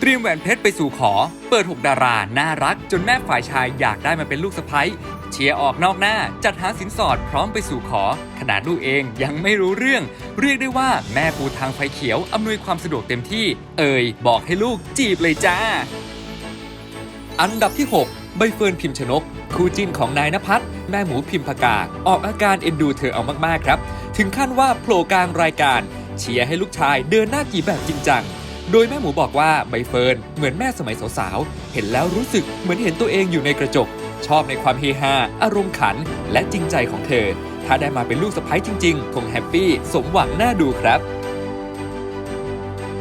เตรียมแหวนเพชรไปสู่ขอ เปิด 6 ดารา น่ารัก จนแม่ฝ่ายชายอยากได้มาเป็นลูกสะใภ้เชียร์ออกนอกหน้า จัดหาสินสอดพร้อมไปสู่ขอ ขนาดลูกเองยังไม่รู้เรื่อง เรียกได้ว่าแม่ปูทางไฟเขียว อำนวยความสะดวกเต็มที่ เอ่ย บอกให้ลูกจีบเลยจ้า อันดับที่ 6 ใบเฟิร์นพิมพ์ชนก คู่จิ้นของนายนภัสแม่หมูพิมพากา ออกอาการเอ็นดูเธอเอามากๆครับ ถึงขั้นว่าโผล่กลางรายการ เชียร์ให้ลูกชายเดินหน้ากี่แบบจริงจัง โดยแม่หมูบอกว่าใบเฟิร์นเหมือนแม่สมัยสาวๆ เห็นแล้วรู้สึกเหมือนเห็นตัวเองอยู่ในกระจก ชอบในความเฮฮาอารมณ์ขัน และจริงใจของเธอ ถ้าได้มาเป็นลูกสะใภ้จริง ๆ คงแฮปปี้สมหวังน่าดูครับ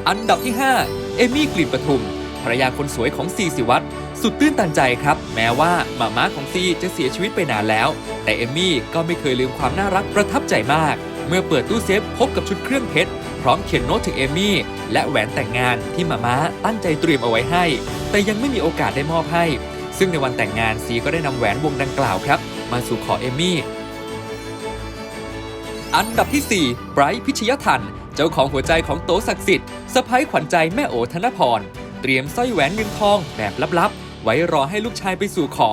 อันดับที่ 5 เอมี่กลิ่นปทุมภรรยาคนสวยของซีสิวัตรสุดตื้นตันใจครับ แม้ว่ามาม่าของซีจะเสียชีวิตไปนานแล้ว แต่เอมี่ก็ไม่เคยลืมความน่ารักประทับใจมาก เมื่อเปิดตู้เซฟพบกับชุดเครื่องเพชรพร้อมเขียนโน้ตถึงเอมี่ และแหวนแต่งงานที่มาม่าตั้งใจเตรียมเอาไว้ให้ แต่ยังไม่มีโอกาสได้มอบให้ ซึ่งในวันแต่งงานซีก็ได้นำแหวนวงดังกล่าวครับ มาสู่ขอเอมี่ อันดับที่4ไบรท์พิชยทันเจ้าของหัวใจของโตศักดิ์สิทธิ์สะพ้ยขวัญใจแม่โอธนพร เตรียมสร้อยแหวนเงินทองแบบลับๆ ไว้รอให้ลูกชายไปสู่ขอ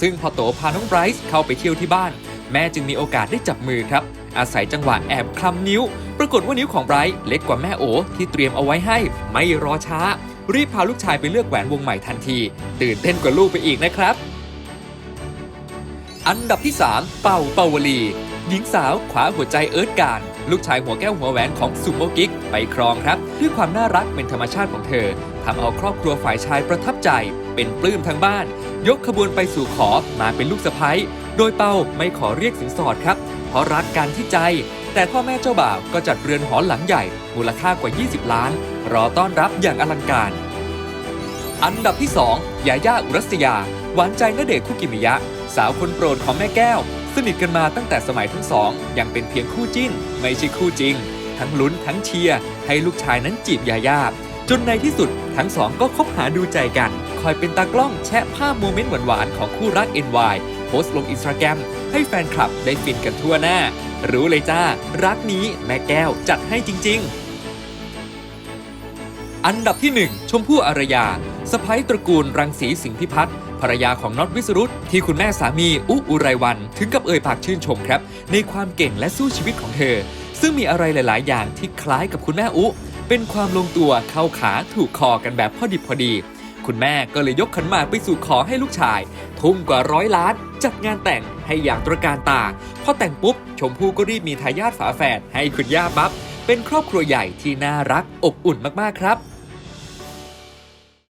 ซึ่งพอโตพาน้องไบรท์เข้าไปเที่ยวที่บ้าน แม่จึงมีโอกาสได้จับมือครับ อาศัยจังหวะแอบคลำนิ้ว ปรากฏว่านิ้วของไบรท์เล็กกว่าแม่โอที่เตรียมเอาไว้ให้ ไม่รอช้า รีบพาลูกชายไปเลือกแหวนวงใหม่ทันที ตื่นเต้นกว่าลูกไปอีกนะครับ อันดับที่ 3 เป่าเป่าวลี หญิงสาวขวาหัวใจเอิร์ธการลูกชายหัวแก้วหัวแหวนของสุโมกิกไปครองครับ ด้วยความน่ารักเป็นธรรมชาติของเธอทำเอาครอบครัวฝ่ายชายประทับใจ เป็นปลื้มทั้งบ้าน ยกขบวนไปสู่ขอมาเป็นลูกสะใภ้โดยเปาไม่ขอเรียกสินสอดครับ เพราะรักกันที่ใจ แต่พ่อแม่เจ้าบ่าวก็จัดเรือนหอหลังใหญ่ มูลค่ากว่า 20 ล้าน รอต้อนรับอย่างอลังการ อันดับที่ 2 ยาย่าอุรัสยา หวานใจณเดชคุกิมิยะ สาวคนโปรดของแม่แก้ว สนิทกันมาตั้งแต่สมัยทั้งสอง ยังเป็นเพียงคู่จิ้น ไม่ใช่คู่จริง ทั้งลุ้นทั้งเชียร์ให้ลูกชายนั้นจีบยาย่าจนในที่สุดทั้งสองก็คบหาดูใจกัน คอยเป็นตากล้องแชะภาพโมเมนต์หวานๆของคู่รัก NY พสต์ลงอินสตาแกรมให้แฟนคลับได้ฟินกันทั่วหน้า รู้เลยจ้า รักนี้แม่แก้วจัดให้จริง ๆ อันดับที่ 1 ชมพู่อารยาสะพ้ยตระกูลรังสีสิงห์พิพัฒน์ภรรยาของน็อตวิสรุตที่คุณแม่สามีอุอุไรวัน ถึงกับเอ่ยปากชื่นชมครับ ในความเก่งและสู้ชีวิตของเธอ ซึ่งมีอะไรหลาย ๆ อย่างที่คล้ายกับคุณแม่อุ เป็นความลงตัวเข้าขาถูกคอกันแบบพอดิบพอดี คุณแม่ก็เลยยกขันหมากไปสู่ขอให้ลูกชาย ทุ่มกว่าร้อยล้าน จัดงานแต่งให้อย่างตระการตา พอแต่งปุ๊บ ชมพู่ก็รีบมีทายาทฝาแฝดให้คุณย่าปั๊บเป็นครอบครัวใหญ่ที่น่ารักอบอุ่นมากๆครับ